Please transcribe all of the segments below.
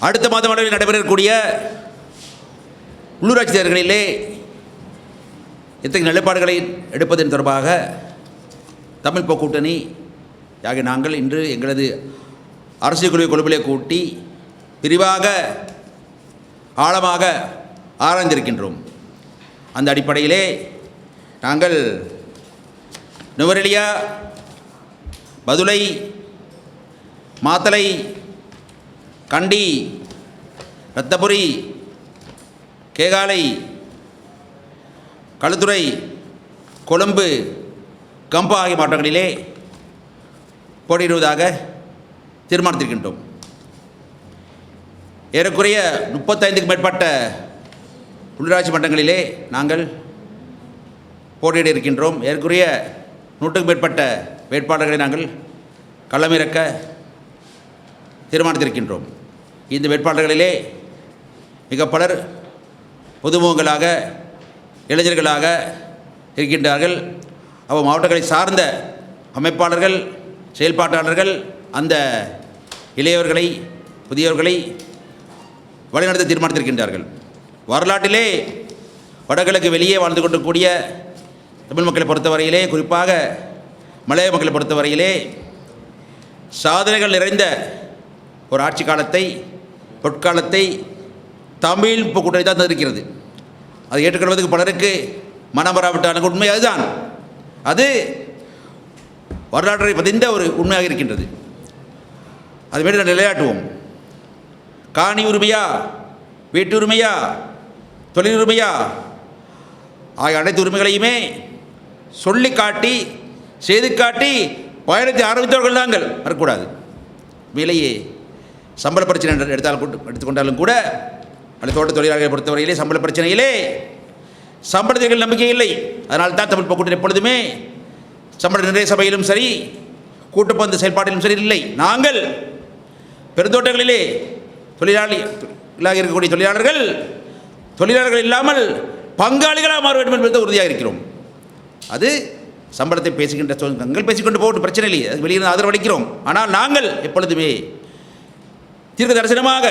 அடுத்த மாதம் அளவில் நடைபெறக்கூடிய உள்ளூராட்சி தேர்தல்களிலே இத்தகைய நிலைப்பாடுகளை எடுப்பதன் தொடர்பாக தமிழ் போக்கு கூட்டணி ஆகிய நாங்கள் இன்று எங்களது அரசியல் குழு குழுவிலே கூட்டி விரிவாக ஆழமாக ஆராய்ந்திருக்கின்றோம். அந்த அடிப்படையிலே நாங்கள் நுவரெலியா பதுளை மாத்தலை கண்டி ரத்தபுரி கேகாலை களுத்துறை கொழும்பு கம்பா ஆகிய மாவட்டங்களிலே போட்டியிடுவதாக தீர்மானித்திருக்கின்றோம். ஏறக்குறைய முப்பத்தைந்துக்கு மேற்பட்ட உள்ளாட்சி மன்றங்களிலே நாங்கள் போட்டியிட இருக்கின்றோம் ஏறக்குறைய நூற்றுக்கும் மேற்பட்ட வேட்பாளர்களை நாங்கள் களமிறக்க தீர்மானித்திருக்கின்றோம். இந்த வேட்பாளர்களிலே மிக பலர் புதுமுகங்களாக இளைஞர்களாக இருக்கின்றார்கள். அவ மாவட்டங்களை சார்ந்த அமைப்பாளர்கள் செயல்பாட்டாளர்கள் அந்த இளையவர்களை புதியவர்களை வழிநடத்த தீர்மானித்திருக்கின்றார்கள். வரலாற்றிலே வடகிழக்கு வெளியே வாழ்ந்து கொண்டிருக்கூடிய தமிழ் மக்களை பொறுத்தவரையிலே குறிப்பாக மலைய மக்களை பொறுத்தவரையிலே சாதனைகள் நிறைந்த ஒரு ஆட்சி காலத்தை பொற்காலத்தை தமிழ் இப்போ கூட்டணி தான் தந்திருக்கிறது. அதை ஏற்றுக்கொள்வதற்கு பலருக்கு மனம் வராவிட்டான உண்மை அதுதான். அது வரலாற்றை பதிந்த ஒரு உண்மையாக இருக்கின்றது. அதுமாரி நான் நாம் நிலையாட்டுவோம். காணி உரிமையா வீட்டுரிமையா தொழில் உரிமையா? ஆகிய அனைத்து உரிமைகளையுமே சொல்லி காட்டி செய்து காட்டி பயணத்தை ஆரம்பித்தவர்கள் நாங்கள். வரக்கூடாது. மேலேயே சம்பள பிரச்சனை என்று எடுத்தால் எடுத்துக்கொண்டாலும் கூட அந்த தோட்ட தொழிலாளர்களை பொறுத்தவரையிலே சம்பள பிரச்சனையிலே சம்பளத்திற்கு நம்பிக்கை இல்லை. அதனால் தான் தமிழ் போக்குவரத்து எப்பொழுதுமே சம்பள நிறைய சபையிலும் சரி கூட்டுப்பந்து செயல்பாட்டிலும் சரி இல்லை. நாங்கள் பெருந்தோட்டங்களிலே தொழிலாளி இருக்கக்கூடிய தொழிலாளர்கள் தொழிலாளர்கள் இல்லாமல் பங்காளிகளாக மாற வேண்டும் என்பது உறுதியாக இருக்கிறோம். அது சம்பளத்தை பேசுகின்ற நாங்கள் பேசிக்கொண்டு போகட்டும் பிரச்சனை இல்லை. அது வெளியிருந்து ஆதரவளிக்கிறோம் ஆனால் நாங்கள் எப்பொழுதுமே தீர்க்க தரிசனமாக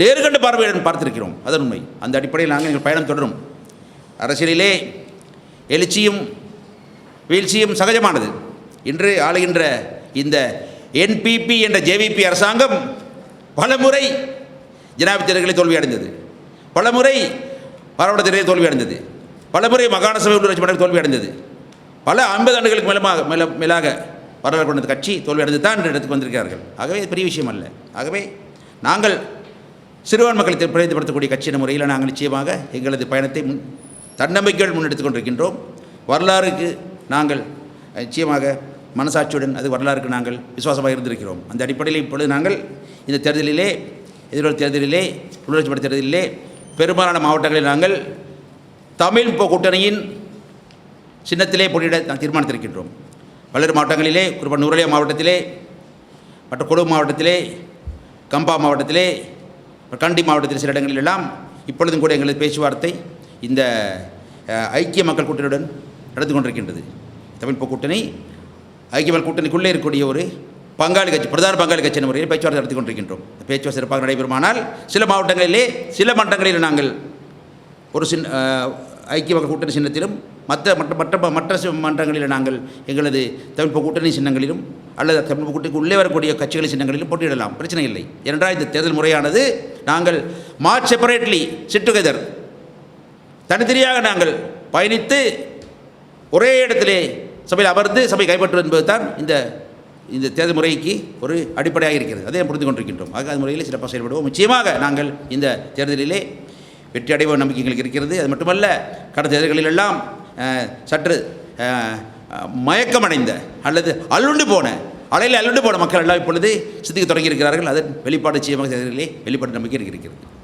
நேர்கண்ட பார்வையுடன் பார்த்திருக்கிறோம். அதன் உண்மை. அந்த அடிப்படையில் நாங்கள் எங்கள் பயணம் தொடரும். அரசியலிலே எழுச்சியும் வீழ்ச்சியும் சகஜமானது. இன்று ஆளுகின்ற இந்த என்பிபி என்ற ஜேவிபி அரசாங்கம் பலமுறை ஜனாதிபதி தேர்தலில் தோல்வி அடைந்தது. பலமுறை பாராளுமன்ற தேர்தலில் தோல்வி அடைந்தது. பலமுறை மாகாண சபை உள்ளூராட்சி மன்றம் தோல்வியடைந்தது பல ஐம்பது ஆண்டுகளுக்கு மேலமாக மேல மேலாக வரலாறு கொண்ட கட்சி தோல்வியடைந்து தான் என்று இடத்துக்கு வந்திருக்கிறார்கள் ஆகவே பெரிய விஷயம் அல்ல. ஆகவே நாங்கள் சிறுபான்மை மக்களை பிரதிநிதிப்படுத்தக்கூடிய கட்சி என்ற முறையில் நாங்கள் நிச்சயமாக எங்களது பயணத்தை முன் தன்னம்பிக்கையோடு முன்னெடுத்துக் கொண்டிருக்கின்றோம். வரலாறுக்கு நாங்கள் நிச்சயமாக மனசாட்சியுடன் அது வரலாறுக்கு நாங்கள் விசுவாசமாக இருந்திருக்கிறோம். அந்த அடிப்படையில் இப்பொழுது நாங்கள் இந்த தேர்தலிலே எதிர்வரும் தேர்தலிலே உள்ளாட்சி மன்ற தேர்தலிலே பெரும்பாலான மாவட்டங்களில் நாங்கள் தமிழ் கூட்டணியின் சின்னத்திலே போட்டியிட தீர்மானித்திருக்கின்றோம். பல்வேறு மாவட்டங்களிலே குறிப்பாக நுரலியா மாவட்டத்திலே மற்ற கொழும்பு மாவட்டத்திலே கம்பா மாவட்டத்திலே கண்டி மாவட்டத்தில் சில இடங்களில் எல்லாம் இப்பொழுதும் கூட எங்களது பேச்சுவார்த்தை இந்த ஐக்கிய மக்கள் கூட்டணியுடன் நடந்து கொண்டிருக்கின்றது. தமிழ் கூட்டணி ஐக்கிய மக்கள் கூட்டணிக்குள்ளே இருக்கக்கூடிய ஒரு பங்காளி கட்சி பிரதான பங்காளி கட்சி என்ற முறையில் பேச்சுவார்த்தை நடத்தி கொண்டிருக்கின்றோம். பேச்சுவார்த்தை சிறப்பாக நடைபெறுமானால் சில மாவட்டங்களிலே சில மன்றங்களில் நாங்கள் ஒரு சின் ஐக்கிய மக்கள் கூட்டணி சின்னத்திலும் மற்ற மற்ற மற்ற மற்ற மன்றங்களில் நாங்கள் எங்களது தமிழ் கூட்டணி சின்னங்களிலும் அல்லது தமிழ் கூட்டணிக்கு உள்ளே வரக்கூடிய கட்சிகளின் சின்னங்களிலும் போட்டியிடலாம். பிரச்சனை இல்லை. ஏனென்றால் இந்த தேர்தல் முறையானது நாங்கள் மார்ச் செப்பரேட்லி சிட் டுகெதர் தனித்தனியாக நாங்கள் பயணித்து ஒரே இடத்திலே சபையில் அமர்ந்து சபை கைப்பற்றுவது என்பது தான் இந்த இந்த தேர்தல் முறைக்கு ஒரு அடிப்படையாக இருக்கிறது. அதை புரிந்து கொண்டிருக்கின்றோம். ஆக அது முறையில் சிறப்பாக செயல்படுவோம். நிச்சயமாக நாங்கள் இந்த தேர்தலிலே வெற்றி அடைவோம் நம்பிக்கை எங்களுக்கு இருக்கிறது. அது மட்டுமல்ல கடந்த தேர்தல்களிலெல்லாம் சற்று மயக்கமடைந்த அல்லது அள்ளுண்டு போன அலையில் அல்லுண்டு போன மக்கள் எல்லாம் இப்பொழுது சிந்திக்க தொடங்கியிருக்கிறார்கள். அதன் வெளிப்பாடு நிச்சயமாக வெளிப்பாடு நம்பிக்கை இருக்கிறது.